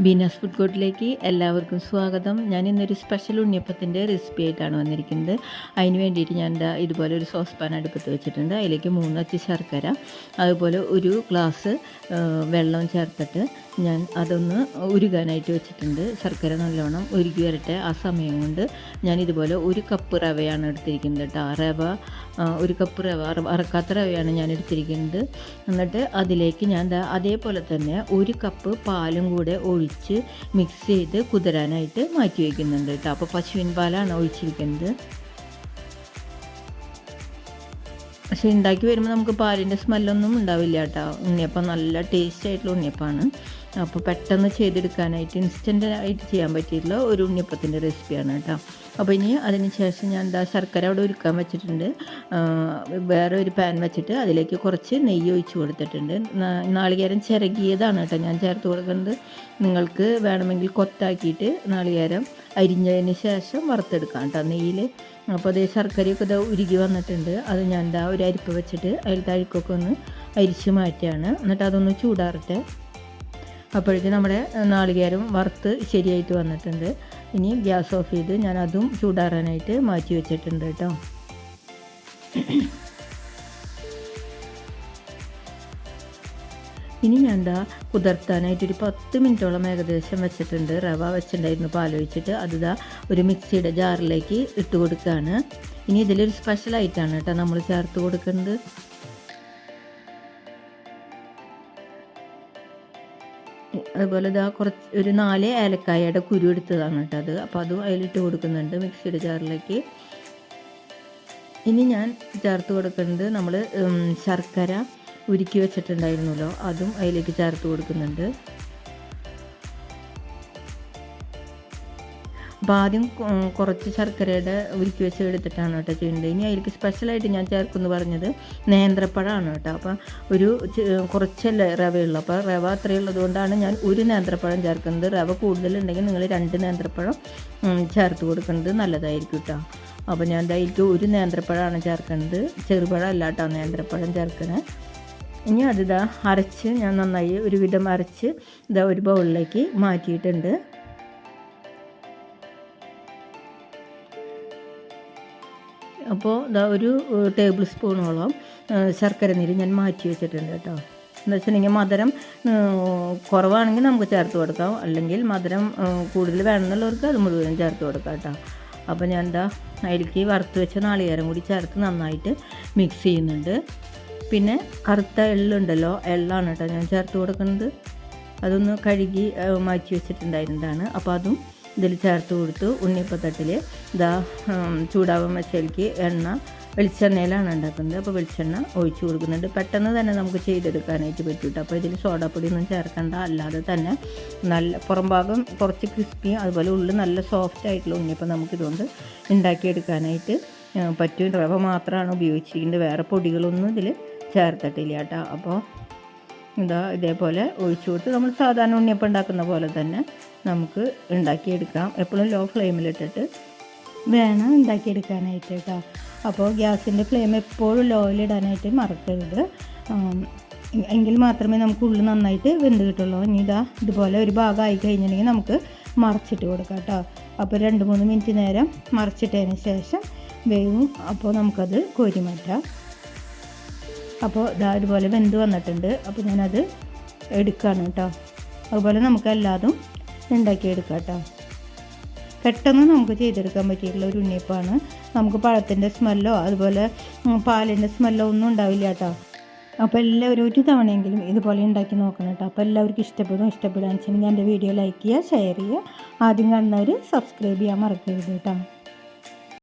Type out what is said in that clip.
Beena's food കോർട്ടിലേക്ക് എല്ലാവർക്കും സ്വാഗതം. ഞാൻ ഇന്നൊരു സ്പെഷ്യൽ ഉണ്ണിയപ്പത്തിന്റെ റെസിപ്പി ആയിട്ടാണ് വന്നിരിക്കുന്നത്. അതിന് വേണ്ടിയിട്ട് ഞാൻ എന്താ ഇതുപോലെ ഒരു സോസ് പാൻ അടുപ്പത്ത് വെച്ചിട്ടുണ്ട്. അതിലേക്ക് മൂന്നച്ച് ശർക്കര അതുപോലെ ഒരു ഗ്ലാസ് വെള്ളം ചേർത്തിട്ട് ഞാൻ അതൊന്ന് ഉരുകാനായിട്ട് വെച്ചിട്ടുണ്ട്. ശർക്കര നല്ലോണം ഉരുകി വരട്ടെ ആ സമയം കൊണ്ട് ഞാൻ ഇതുപോലെ ഒരു കപ്പ് റവയാണ് എടുത്തിരിക്കുന്നത് കേട്ടോ. റവ ഒരു കപ്പ് റവ അറ- അറക്കാത്ത റവയാണ് ഞാൻ എടുത്തിരിക്കുന്നത്. എന്നിട്ട് അതിലേക്ക് ഞാൻ അതേപോലെ തന്നെ ഒരു കപ്പ് പാലും കൂടെ ഒഴിച്ച് മിക്സ് ചെയ്ത് കുതിരാനായിട്ട് മാറ്റി വയ്ക്കുന്നുണ്ട് കേട്ടോ. അപ്പോൾ പശുവിൻ പാലാണ് ഒഴിച്ചിരിക്കുന്നത്. പക്ഷേ ഉണ്ടാക്കി വരുമ്പോൾ നമുക്ക് പാലിന്റെ സ്മെല്ലൊന്നും ഉണ്ടാവില്ല കേട്ടോ. ഉണ്ണിയപ്പം നല്ല ടേസ്റ്റ് ആയിട്ടുള്ള ഉണ്ണിയപ്പമാണ് അപ്പോൾ പെട്ടെന്ന് ചെയ്തെടുക്കാനായിട്ട് ഇൻസ്റ്റന്റ് ആയിട്ട് ചെയ്യാൻ പറ്റിയിട്ടുള്ള ഒരു ഉണ്ണിയപ്പത്തിന്റെ റെസിപ്പിയാണ് കേട്ടോ. അപ്പോൾ ഇനി അതിന് ശേഷം ഞാൻ എന്താ ശർക്കര അവിടെ ഒരുക്കാൻ വെച്ചിട്ടുണ്ട്. വേറെ ഒരു പാൻ വെച്ചിട്ട് അതിലേക്ക് കുറച്ച് നെയ്യ് ഒഴിച്ച് കൊടുത്തിട്ടുണ്ട്. നാളികേരം ചിരകിയതാണ് കേട്ടോ ഞാൻ ചേർത്ത് കൊടുക്കുന്നത്. നിങ്ങൾക്ക് വേണമെങ്കിൽ കൊത്താക്കിയിട്ട് നാളികേരം അരിഞ്ഞതിന് ശേഷം വറുത്തെടുക്കാം കേട്ടോ നെയ്യിൽ. അപ്പോൾ അതേ ശർക്കരയൊക്കെ ഇതാ ഉരുകി വന്നിട്ടുണ്ട്. അത് ഞാൻ എന്താ ഒരു അരിപ്പ് വെച്ചിട്ട് അതിൽ തഴുക്കൊക്കെ ഒന്ന് അരിച്ച് മാറ്റുകയാണ്. എന്നിട്ട് അതൊന്ന് ചൂടാറട്ടെ. അപ്പോഴേക്കും നമ്മുടെ നാളികേരം വറുത്ത് ശരിയായിട്ട് വന്നിട്ടുണ്ട്. ഇനി ഗ്യാസ് ഓഫ് ചെയ്ത് ഞാൻ അതും ചൂടാറാനായിട്ട് മാറ്റി വെച്ചിട്ടുണ്ട് കേട്ടോ. ഇനി ഞാൻ എന്താ കുതിർത്താനായിട്ട് ഒരു പത്ത് മിനിറ്റോളം ഏകദേശം വെച്ചിട്ടുണ്ട്. റവ വെച്ചിട്ടുണ്ടായിരുന്നു. പാലൊഴിച്ചിട്ട് ദാ ഒരു മിക്സിയുടെ ജാറിലേക്ക് ഇട്ട് കൊടുക്കുകയാണ് ഇനി ഇതിലൊരു സ്പെഷ്യൽ ആയിട്ടാണ് കേട്ടോ നമ്മൾ ചേർത്ത് കൊടുക്കുന്നത്. അതുപോലെ ഇതാ കുറച്ച് ഒരു നാല് ഏലക്കായയുടെ കുരു എടുത്തതാണ് കേട്ടോ അത്. അപ്പോൾ അതും അതിലിട്ട് കൊടുക്കുന്നുണ്ട് മിക്സിയുടെ ജാറിലേക്ക്. ഇനി ഞാൻ ചേർത്ത് കൊടുക്കുന്നത് നമ്മൾ ശർക്കര ഉരുക്കി വെച്ചിട്ടുണ്ടായിരുന്നല്ലോ. അതും അതിലേക്ക് ചേർത്ത് കൊടുക്കുന്നുണ്ട്. അപ്പോൾ ആദ്യം കുറച്ച് ശർക്കരയുടെ ഉരുക്കി വെച്ച് എടുത്തിട്ടാണ് കേട്ടോ ചെയ്യേണ്ടത്. ഇനി അതിലേക്ക് സ്പെഷ്യലായിട്ട് ഞാൻ ചേർക്കുമെന്ന് പറഞ്ഞത് നേന്ത്രപ്പഴമാണ് കേട്ടോ. അപ്പോൾ ഒരു കുറച്ചല്ലേ റവയുള്ളൂ. അപ്പോൾ റവ അത്രയുള്ളത് കൊണ്ടാണ് ഞാൻ ഒരു നേന്ത്രപ്പഴം ചേർക്കുന്നത്. റവ കൂടുതലുണ്ടെങ്കിൽ നിങ്ങൾ രണ്ട് നേന്ത്രപ്പഴം ചേർത്ത് കൊടുക്കുന്നത് നല്ലതായിരിക്കും കേട്ടോ. അപ്പോൾ ഞാൻ അതിലേക്ക് ഒരു നേന്ത്രപ്പഴമാണ് ചേർക്കുന്നത്. ചെറുപഴം അല്ല കേട്ടോ നേന്ത്രപ്പഴം ചേർക്കണേ. ഇനി അതിതാ അരച്ച് ഞാൻ നന്നായി ഒരുവിധം അരച്ച് ഇതാ ഒരു ബൗളിലേക്ക് മാറ്റിയിട്ടുണ്ട്. അപ്പോൾ ഇതാ ഒരു ടേബിൾ സ്പൂണോളം ശർക്കര നീര് ഞാൻ മാറ്റി വെച്ചിട്ടുണ്ട് കേട്ടോ. എന്ന് വെച്ചിട്ടുണ്ടെങ്കിൽ മധുരം കുറവാണെങ്കിൽ നമുക്ക് ചേർത്ത് കൊടുക്കാം. അല്ലെങ്കിൽ മധുരം കൂടുതൽ വേണമെന്നുള്ളവർക്ക് അത് മുഴുവനും ചേർത്ത് കൊടുക്കാം കേട്ടോ. അപ്പോൾ ഞാൻ എന്താ അതിലേക്ക് വറുത്ത് വെച്ച നാളികേരം കൂടി ചേർത്ത് നന്നായിട്ട് മിക്സ് ചെയ്യുന്നുണ്ട്. പിന്നെ കറുത്ത എള്ളുണ്ടല്ലോ എള്ളാണ് കേട്ടോ ഞാൻ ചേർത്ത് കൊടുക്കുന്നത്. അതൊന്ന് കഴുകി മാറ്റി വെച്ചിട്ടുണ്ടായിരുന്നതാണ്. അപ്പോൾ അതും ഇതിൽ ചേർത്ത് കൊടുത്തു ഉണ്ണിയപ്പത്തട്ടിൽ ഇതാ ചൂടാവാൻ വെച്ചേക്ക് എണ്ണ വെളിച്ചെണ്ണയിലാണ് ഉണ്ടാക്കുന്നത്. അപ്പോൾ വെളിച്ചെണ്ണ ഒഴിച്ചു കൊടുക്കുന്നുണ്ട്. പെട്ടെന്ന് തന്നെ നമുക്ക് ചെയ്തെടുക്കാനായിട്ട് പറ്റും കേട്ടോ അപ്പോൾ ഇതിൽ സോഡാപ്പൊടിയൊന്നും ചേർക്കേണ്ട. അല്ലാതെ തന്നെ നല്ല പുറം ഭാഗം കുറച്ച് ക്രിസ്പിയും അതുപോലെ ഉള്ളിൽ നല്ല സോഫ്റ്റ് ആയിട്ടുള്ള ഉണ്ണിയപ്പം നമുക്കിതുകൊണ്ട് ഉണ്ടാക്കിയെടുക്കാനായിട്ട് പറ്റും റവ മാത്രമാണ് ഉപയോഗിച്ചിരിക്കുന്നത്. വേറെ പൊടികളൊന്നും ഇതിൽ ചേർത്തിട്ടില്ല കേട്ടോ അപ്പോൾ ഇതാ ഇതേപോലെ ഒഴിച്ചു കൊടുത്ത് നമ്മൾ സാധാരണ ഉണ്ണിയപ്പം ഉണ്ടാക്കുന്ന പോലെ തന്നെ നമുക്ക് ഉണ്ടാക്കിയെടുക്കാം. എപ്പോഴും ലോ ഫ്ലെയിമിലിട്ടിട്ട് വേണം ഉണ്ടാക്കിയെടുക്കാനായിട്ട് കേട്ടോ. അപ്പോൾ ഗ്യാസിന്റെ ഫ്ലെയിം എപ്പോഴും ലോയിലിടാനായിട്ട് മറക്കരുത്. എങ്കിൽ മാത്രമേ നമുക്ക് ഉള്ളിൽ നന്നായിട്ട് വെന്ത് കിട്ടുള്ളൂ. ഇനി ഇതാ ഇതുപോലെ ഒരു ഭാഗമായി കഴിഞ്ഞിട്ടുണ്ടെങ്കിൽ നമുക്ക് മറച്ചിട്ട് കൊടുക്കാം കേട്ടോ. അപ്പോൾ രണ്ട് മൂന്ന് മിനിറ്റ് നേരം മറച്ചിട്ടതിന് ശേഷം വേവും. അപ്പോൾ നമുക്കത് കോരി മാറ്റാം. അപ്പോൾ ഇതാ ഇതുപോലെ വെന്ത് വന്നിട്ടുണ്ട്. അപ്പോൾ ഞാനത് എടുക്കുകയാണ് കേട്ടോ. അതുപോലെ നമുക്ക് എല്ലാതും ഉണ്ടാക്കിയെടുക്കാം കേട്ടോ പെട്ടെന്ന് നമുക്ക് ചെയ്തെടുക്കാൻ പറ്റിയിട്ടുള്ള ഒരു ഉണ്ണിയപ്പമാണ്. നമുക്ക് പഴത്തിന്റെ സ്മെല്ലോ അതുപോലെ പാലിന്റെ സ്മെല്ലോ ഒന്നും ഉണ്ടാവില്ല കേട്ടോ. അപ്പോൾ എല്ലാവരും ഒരു തവണയെങ്കിലും ഇതുപോലെ ഉണ്ടാക്കി നോക്കണം കേട്ടോ. അപ്പോൾ എല്ലാവർക്കും ഇഷ്ടപ്പെടും ഇഷ്ടപ്പെടാന്ന് വെച്ചിട്ടുണ്ടെങ്കിൽ എന്റെ വീഡിയോ ലൈക്ക് ചെയ്യുക ഷെയർ ചെയ്യുക. ആദ്യം കാണുന്നവർ സബ്സ്ക്രൈബ് ചെയ്യാൻ മറക്കരുത് കേട്ടോ.